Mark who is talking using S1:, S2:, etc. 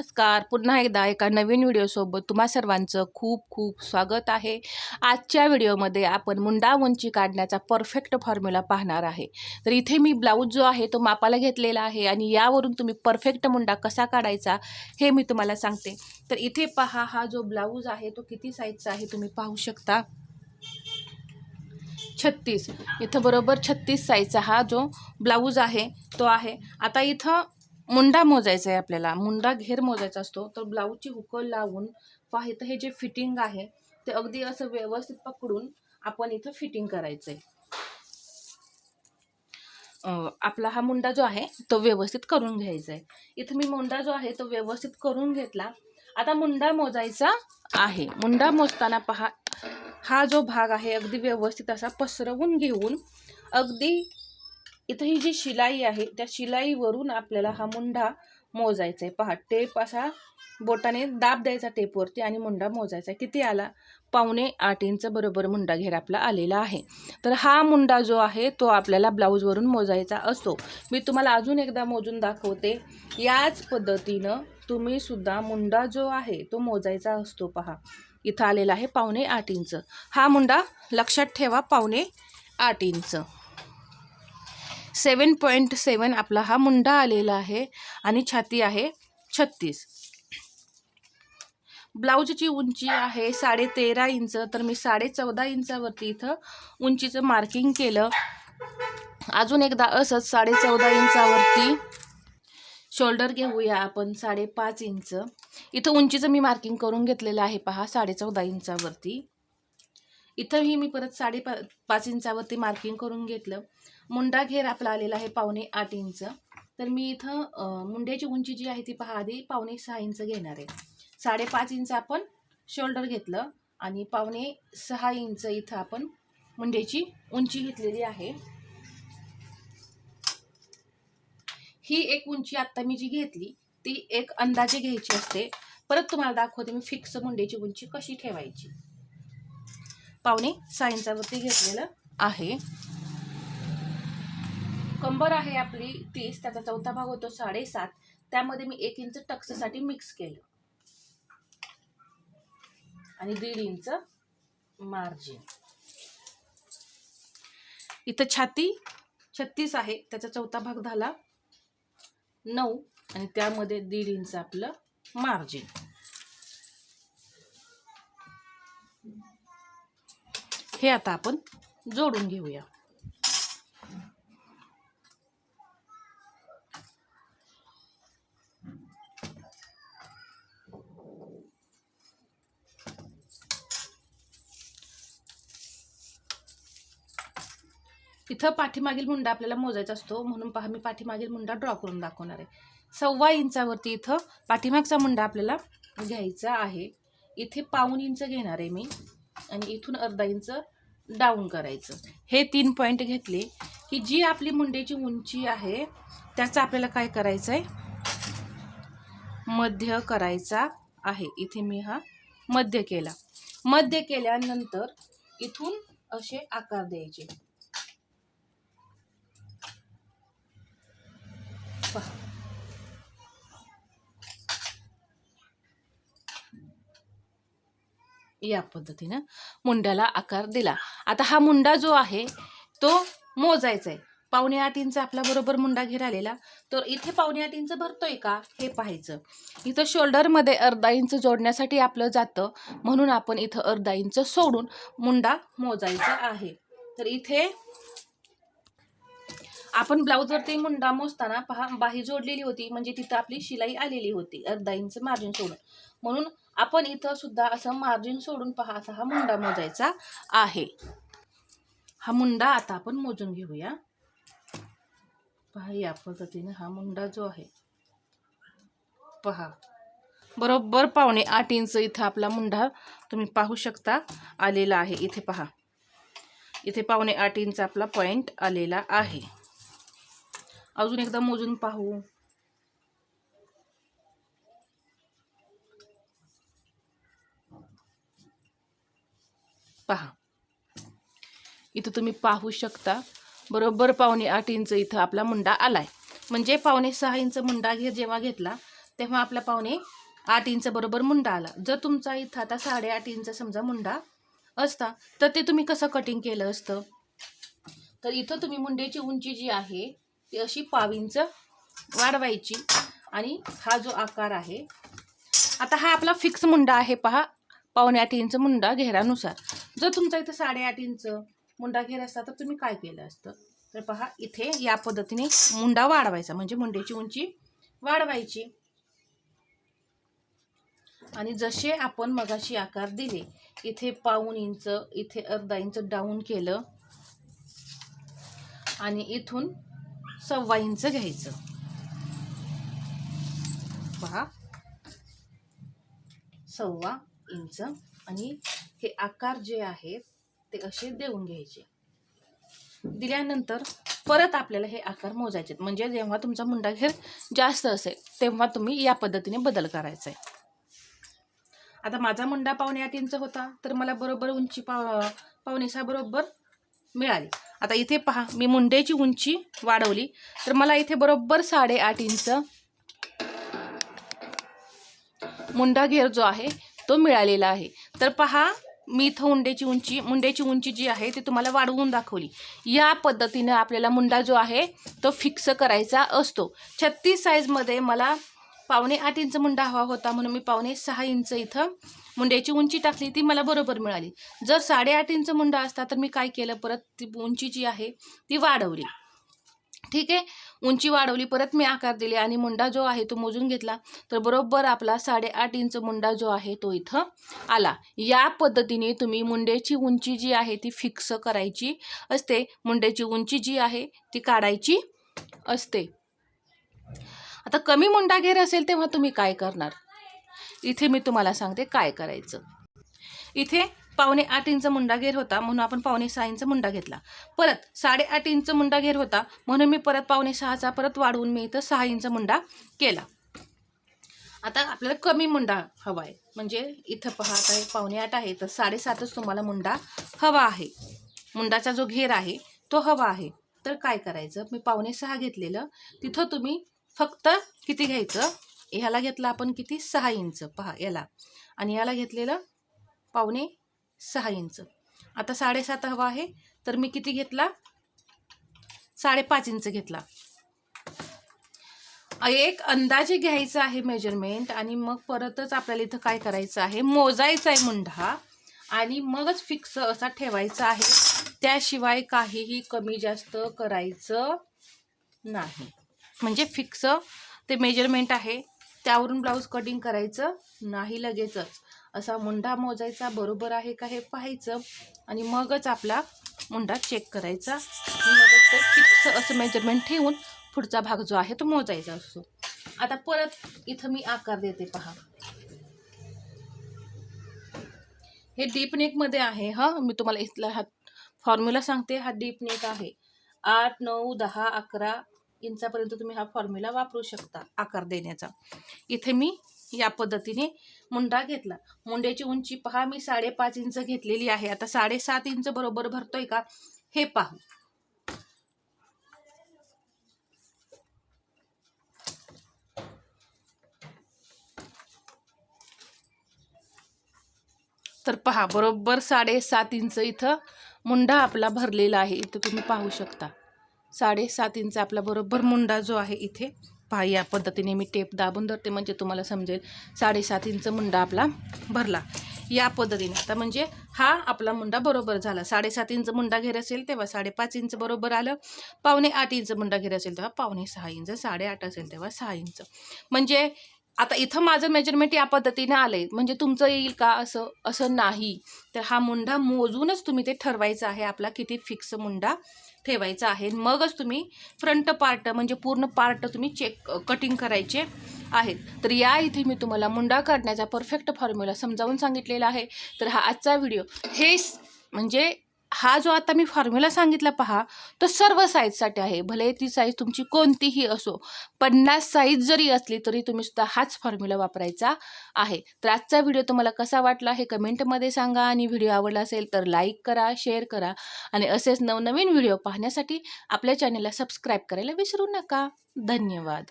S1: नमस्कार. पुन्हा एकदा एका नवीन व्हिडिओसोबत तुम्हा सर्वांचं खूप खूप स्वागत आहे. आजच्या व्हिडिओमध्ये आपण मुंडा उंची काढण्याचा परफेक्ट फॉर्म्युला पाहणार आहे. तर इथे मी ब्लाऊज जो आहे तो मापाला घेतलेला आहे आणि यावरून तुम्ही परफेक्ट मुंडा कसा काढायचा हे मी तुम्हाला सांगते. तर इथे पहा हा जो ब्लाऊज आहे तो किती साईजचा आहे तुम्ही पाहू शकता. छत्तीस. इथं बरोबर छत्तीस साईजचा हा जो ब्लाऊज आहे तो आहे. आता इथं मुंडा मोजायचा आहे आपल्याला. मुंडा घेर मोजायचा असतो तर ब्लाऊजची हुकल लावून पहा इथं हे जे फिटिंग आहे ते अगदी असं व्यवस्थित पकडून आपण इथं फिटिंग करायचं आहे आपला हा मुंडा जो आहे तो व्यवस्थित करून घ्यायचा आहे इथं मी मुंडा जो आहे तो व्यवस्थित करून घेतला. आता मुंडा मोजायचा आहे. मुंडा मोजताना पहा हा जो भाग आहे अगदी व्यवस्थित असा पसरवून घेऊन अगदी इथं ही जी शिलाई आहे त्या शिलाईवरून आपल्याला हा मुंडा मोजायचा आहे. पहा टेप असा बोटाने दाब द्यायचा टेपवरती आणि मुंडा मोजायचा आहे. किती आला? पावणे आठ इंच बरोबर मुंडा घेर आपला आलेला आहे. तर हा मुंडा जो आहे तो आपल्याला ब्लाऊजवरून मोजायचा असतो. मी तुम्हाला अजून एकदा मोजून दाखवते. याच पद्धतीनं तुम्ही सुद्धा मुंडा जो आहे तो मोजायचा असतो पहा. इथं आलेला आहे पावणे आठ इंच. हा मुंडा लक्षात ठेवा पावणे आठ इंच. सेवन पॉईंट सेवन आपला हा मुंडा आलेला आहे आणि छाती आहे छत्तीस. ब्लाऊजची उंची आहे साडे तेरा इंच तर मी साडे चौदा इंचावरती इथं उंचीचं मार्किंग केलं. अजून एकदा असंच साडे चौदा इंचावरती शोल्डर घेऊया आपण साडेपाच इंच. इथं उंचीचं मी मार्किंग करून घेतलेलं आहे पहा साडे चौदा इंचावरती. इथंही मी परत साडे पा पाच इंचावरती मार्किंग करून घेतलं. मुंडा घेर आपला आलेला आहे पावणे आठ इंच. तर मी इथं मुंड्याची उंची जी आहे ती पहा आधी पावणे सहा इंच घेणार आहे. साडेपाच इंच आपण शोल्डर घेतलं आणि पावणे सहा इंच इथं आपण मुंड्याची उंची घेतलेली आहे. ही एक उंची आत्ता मी जी घेतली ती एक अंदाजे घ्यायची असते. परत तुम्हाला दाखवते मी फिक्स मुंड्याची उंची कशी ठेवायची. पावणे सहा इंचावरती घेतलेलं आहे. कंबर आहे आपली तीस त्याचा चौथा भाग होतो साडेसात. त्यामध्ये मी एक इंच टक्ससाठी मिक्स केलं. आणि दीड इंच मार्जिन इथं छाती छत्तीस आहे. त्याचा चौथा भाग झाला नऊ आणि त्यामध्ये दीड इंच आपलं मार्जिन हे आता आपण जोडून घेऊया. इथं पाठीमागील मुंडा आपल्याला मोजायचा असतो. म्हणून पहा मी पाठीमागील मुंडा ड्रॉ करून दाखवणार आहे. सव्वा इंचावरती इथं पाठीमागचा मुंडा आपल्याला घ्यायचा आहे. इथे पाऊन इंच घेणार आहे मी. आणि इथून अर्धा इंच डाऊन करायचं. हे तीन पॉईंट घेतले की जी आपली मुंड्याची उंची आहे त्याचा आपल्याला काय करायचं आहे मध्य करायचा आहे. इथे मी हा मध्य केला. मध्य केल्यानंतर इथून असे आकार द्यायचे. या पद्धतीनं मुंड्याला आकार दिला. आता हा मुंडा जो आहे तो मोजायचा आहे पावणे आठ इंच आपला बरोबर मुंडा घेरालेला तर इथे पावणे आठ इंच भरतोय का? हे पाहायचं. इथं शोल्डरमध्ये अर्धा इंच जोडण्यासाठी आपलं जातं. म्हणून आपण इथं अर्धा इंच सोडून मुंडा मोजायचा आहे. तर इथे आपण ब्लाऊजवरती मुंडा मोजताना पहा बाही जोडलेली होती. म्हणजे तिथं आपली शिलाई आलेली होती. अर्धा इंच मार्जिन सोडून. म्हणून आपण इथं सुद्धा असं मार्जिन सोडून पहा असा हा मुंडा मोजायचा आहे. हा मुंडा आता आपण मोजून घेऊया. पहा या पद्धतीने हा मुंडा जो आहे पहा. बरोबर पावणे आठ इंच इथं आपला मुंडा तुम्ही पाहू शकता आलेला आहे. इथे पहा. इथे पावणे आठ इंच आपला पॉईंट आलेला आहे. अजून एकदा मोजून पाहू. पहा. इथं तुम्ही पाहू शकता बरोबर पावणे आठ इंच इथं आपला मुंडा आलाय. म्हणजे पावणे सहा इंच मुंडा घे जेव्हा घेतला तेव्हा आपला पावणे आठ इंच बरोबर मुंडा आला. जर तुमचा इथं आता साडेआठ इंच समजा मुंडा असता तर ते तुम्ही कसं कटिंग केलं असतं? तर इथं तुम्ही मुंड्याची उंची जी आहे ती अशी पाव इंच वाढवायची. आणि हा जो आकार आहे आता हा आपला फिक्स मुंडा आहे पहा. पावणे आठ इंच मुंडा घेरानुसार. जर तुमचा इथं साडेआठ इंच मुंडा घेर असता तर तुम्ही काय केलं असतं? तर पहा इथे या पद्धतीने मुंडा वाढवायचा. म्हणजे मुंड्याची उंची वाढवायची. आणि जसे आपण मगाशी आकार दिले इथे पाऊन इंच इथे अर्धा इंच डाऊन केलं. आणि इथून सव्वा इंच घ्यायचं. पहा. सव्वा इंच आणि हे आकार जे आहेत ते असे देऊन घ्यायचे. दिल्यानंतर परत आपल्याला हे आकार मोजायचे आहेत. म्हणजे जेव्हा तुमचा मुंडा घेर जास्त असेल तेव्हा तुम्ही या पद्धतीने बदल करायचा. आहे आता माझा मुंडा पावणे आठ इंच होता तर मला बरोबर उंची पाव पावणेसा बरोबर मिळाली. आता इथे पहा मी मुंड्याची उंची वाढवली तर मला इथे बरोबर साडेआठ इंच मुंडा घेर जो आहे तो मिळालेला आहे. तर पहा मी इथं मुंड्याची उंची मुंड्याची उंची जी आहे ती तुम्हाला वाढवून दाखवली. या पद्धतीनं आपल्याला मुंडा जो आहे तो फिक्स करायचा असतो. छत्तीस साईजमध्ये मला पावणे आठ इंच मुंडा हवा होता म्हणून मी पावणे सहा इंच इथं मुंड्याची उंची टाकली ती मला बरोबर मिळाली. जर साडेआठ इंच मुंडा असता तर मी काय केलं? परत ती उंची जी आहे ती वाढवली. ठीक आहे? उंची वाढवली परत मी आकार दिले आणि मुंडा जो आहे तो मोजून घेतला. तर बरोबर आपला साडेआठ इंच मुंडा जो आहे तो इथं आला. या पद्धतीने तुम्ही मुंड्याची उंची जी आहे ती फिक्स करायची असते. मुंड्याची उंची जी आहे ती काढायची असते. आता कमी मुंडा घेर असेल तेव्हा तुम्ही काय करणार? इथे मी तुम्हाला सांगते काय करायचं. इथे पावणे आठ इंच मुंडा घेर होता म्हणून आपण पावणे सहा इंच मुंडा घेतला. परत साडेआठ इंच मुंडा घेर होता म्हणून मी परत पावणे सहाचा परत वाढवून मी इथं सहा इंच मुंडा केला. आता आपल्याला कमी मुंडा हवा आहे. म्हणजे इथं पहा आता हे पावणे आठ आहे तर साडेसातच तुम्हाला मुंडा हवा आहे. मुंडाचा जो घेर आहे तो हवा आहे. तर काय करायचं? मी पावणे सहा घेतलेलं. तिथं तुम्ही फक्त किती घ्यायचं? ह्याला घेतलं आपण किती? सहा इंच. पहा याला. आणि याला घेतलेलं पावणे सहा इंच. आता साडेसात हवा आहे तर मी किती घेतला? साडेपाच इंच घेतला. एक अंदाजे घ्यायचं आहे मेजरमेंट आणि मग परतच आपल्याला इथं काय करायचं आहे? मोजायचा आहे मुंढा आणि मगच फिक्स असा ठेवायचा आहे. त्याशिवाय काहीही कमी जास्त करायचं नाही. म्हणजे फिक्स ते मेजरमेंट आहे. त्यावरून ब्लाऊज कटिंग करायचं नाही लगेचच. असा मुंडा मोजायचा बरोबर आहे का हे पाहायचं आणि मगच आपला मुंडा चेक करायचा. मगच असं मेजरमेंट ठेवून पुढचा भाग जो आहे तो मोजायचा असतो. आता परत इथं मी आकार देते पहा. हे डीप नेकमध्ये आहे हा? मी तुम्हाला इथला हा फॉर्म्युला सांगते हा डीप नेक आहे. आठ नऊ दहा अकरा इंचापर्यंत तुम्ही हा फॉर्म्युला वापरू शकता आकार देण्याचा. इथे मी या पद्धतीने मुंडा घेतला. मुंड्याची उंची पहा मी साडेपाच इंच घेतलेली आहे. आता साडेसात इंच बरोबर भरतोय का? हे पाहू. तर पहा बरोबर साडेसात इंच इथं मुंडा आपला भरलेला आहे. इथं तुम्ही पाहू शकता. साडेसात इंच आपला बरोबर मुंडा जो आहे इथे. पहा या पद्धतीने मी टेप दाबून धरते म्हणजे तुम्हाला समजेल साडेसात इंच मुंडा आपला भरला. या पद्धतीने. आता म्हणजे हा आपला मुंडा बरोबर झाला. साडेसात इंच मुंडा घेर असेल तेव्हा साडेपाच इंच बरोबर आलं. पावणे आठ इंच मुंडा घेर असेल तेव्हा पावणे सहा इंच साडेआठ असेल तेव्हा सहा इंच. म्हणजे आता इथं माझं मेजरमेंट या पद्धतीने आलंय. म्हणजे तुमचं येईल का असं? असं नाही. तर हा मुंडा मोजूनच तुम्ही ते ठरवायचं आहे. आपला किती फिक्स मुंडा ठेवायचा आहे. मगच तुम्ही फ्रंट पार्ट म्हणजे पूर्ण पार्ट तुम्ही चेक कटिंग करायचे आहेत. तर या इथे मी तुम्हाला मुंडा काढण्याचा परफेक्ट फॉर्म्युला समजावून सांगितलेला आहे. तर हा आजचा व्हिडिओ हे म्हणजे हा जो आता मी फॉर्म्युला सांगितला पहा तो सर्व साईजसाठी आहे. भले ती साईज तुमची कोणतीही असो पन्नास साईज जरी असली तरी तुम्ही सुद्धा हाच फॉर्म्युला वापरायचा आहे. तर आजचा व्हिडिओ तुम्हाला कसा वाटला हे कमेंटमध्ये सांगा आणि व्हिडिओ आवडला असेल तर लाईक करा शेअर करा आणि असेच नवनवीन व्हिडिओ पाहण्यासाठी आपल्या चॅनलला सबस्क्राईब करायला विसरू नका. धन्यवाद.